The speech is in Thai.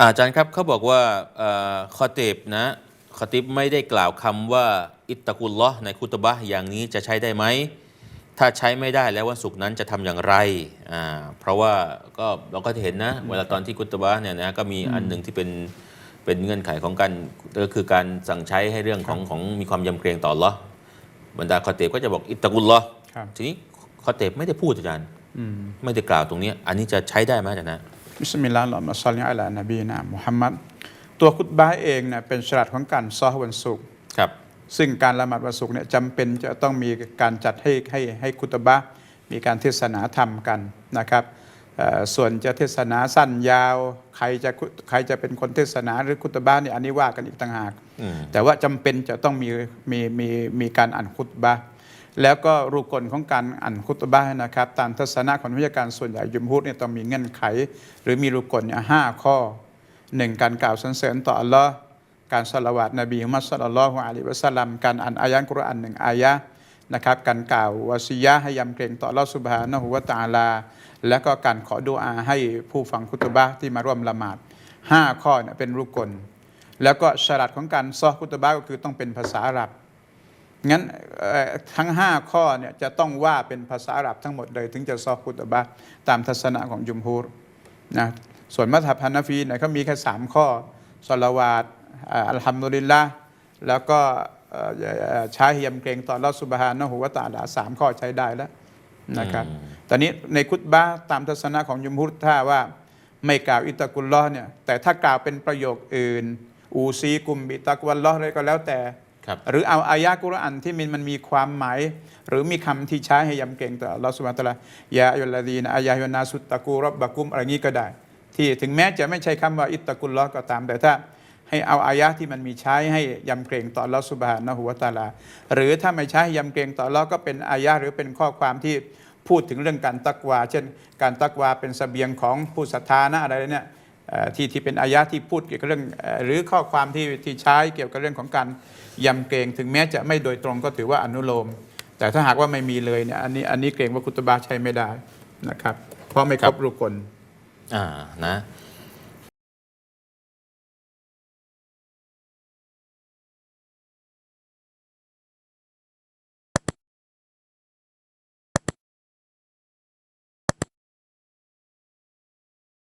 อาจารย์ครับเขาบอกว่าเอ่อคอเตบนะคอติบไม่ได้กล่าวคำว่าอิตตะกุลลอฮ์ในคุตบะห์อย่างนี้จะใช้ได้ไหม ถ้าใช้ไม่ได้แล้ววันศุกร์นั้นจะทำอย่างไรอ่าเพราะว่าก็เราก็จะเห็นนะ เวลาตอนที่คุตบะห์เนี่ยนะก็มีอันหนึ่งที่เป็นเป็นเงื่อนไขของการก็คือการสั่งใช้ให้เรื่องของของมีความยำเกรงต่ออัลลอฮ์บรรดาคอเตบก็จะบอกอิตตะกุลลอฮ์ครับทีนี้คอเตบไม่ได้พูดอาจารย์ไม่ได้กล่าวตรงเนี้ยอันนี้จะใช้ได้ไหมอาจารย์นะ บิสมิลลาห์อัลลอฮุมะศ็อลลิอะลานบีนะมุฮัมมัดตัวคุตบะห์เองเนี่ยเป็นฉลาดของการซอฮ์วันศุกร์ครับซึ่งการละหมาดวันศุกร์เนี่ยจำเป็นจะต้องมีการจัดให้ให้ให้คุตบะห์มีการเทศนาธรรมกันนะครับเอ่อส่วนจะเทศนาสั้นยาวใครจะคุใครจะเป็นคนเทศนาหรือคุตบะห์เนี่ยอันนี้ว่ากันอีกต่างหากอืมแต่ว่าจำเป็นจะต้องมีมีมีมีการอ่านคุตบะห์ แล้วก็รูกลของการอ่านคุตบะห์นะครับ ตามทัศนะของวิชาการส่วนใหญ่ยุมฮุดเนี่ยต้องมีเงื่อนไข หรือมีรูกลเนี่ยห้าข้อหนึ่งการกล่าวสรรเสริญต่ออัลลอฮ์การสละวาตนบีมุฮัมมัดสัลลัลลอฮุอะลัยวะสัลลัมการอ่านอายะห์กุรอานหนึ่งอายะนะครับการกล่าววาซียะให้ยำเกรงต่ออัลลอฮ์สุบฮานะฮูวะตาลา แล้วก็การขอดุอาให้ผู้ฟังคุตบะห์ที่มาร่วมละหมาดห้าข้อเนี่ยเป็นรูกลแล้วก็ฉลัดของการซอคุตบะห์ก็คือต้องเป็นภาษาอาหรับ งั้นเอ่อทั้ง 5 ข้อเนี่ยจะต้องว่าเป็นภาษาอาหรับทั้งหมดเลยถึงจะซอฮ์คุตบะห์ตามทัศนะของจุมฮูรนะส่วนมัธยบฮานาฟีเนี่ยเขามีแค่ 3 ข้อสลาวาตอ่าอัลฮัมดุลิลละแล้วก็เอ่อเอ่อใช้เฮียมเกรงต่อลอสุบฮานะฮูวะตะอาลาสามข้อใช้ได้แล้วนะครับตอนนี้ในคุตบะห์ตามทัศนะของจุมฮูรถ้าว่า ไม่กล่าวอิตะกุลลอฮ์เนี่ยแต่ถ้ากล่าวเป็นประโยคอื่น อูซีกุมบิตักวัลลอฮ์อะไรก็แล้วแต่ครับ หรือเอาอายะกุรอานที่มันมันมีความหมาย หรือมีคำที่ใช้ให้ยำเกรงต่ออัลลอฮ์สุบานตะอาลายาอัยยุลลดีนอายะฮุนาสุตตะกูรับบะกุมอะไรงี้ก็ได้ ที่ถึงแม้จะไม่ใช่คำว่าอิตตะกุลลอก็ตามแต่ถ้าให้เอาอายะที่มันมีใช้ให้ยำเกรงต่ออัลลอฮ์สุบานะฮูวตาลา หรือถ้าไม่ใช้ให้ยำเกรงต่ออัลลอฮ์ก็เป็นอายะหรือเป็นข้อความที่พูดถึงเรื่องการตักวา เช่น การตักวาเป็นเสบียงของผู้ศรัทธานะอะไรเนี่ย ที่ที่เป็นอายะที่พูดเกี่ยวกับเรื่องเอ่อหรือข้อความที่ที่ใช้เกี่ยวกับเรื่องของการยำเกรงถึงแม้จะไม่โดยตรงก็ถือว่าอนุโลม แต่ถ้าหากว่าไม่มีเลยเนี่ยอันนี้อันนี้เกรงว่าคุตบาใช้ไม่ได้นะครับ เพราะไม่ครบครับรุกลอ่านะ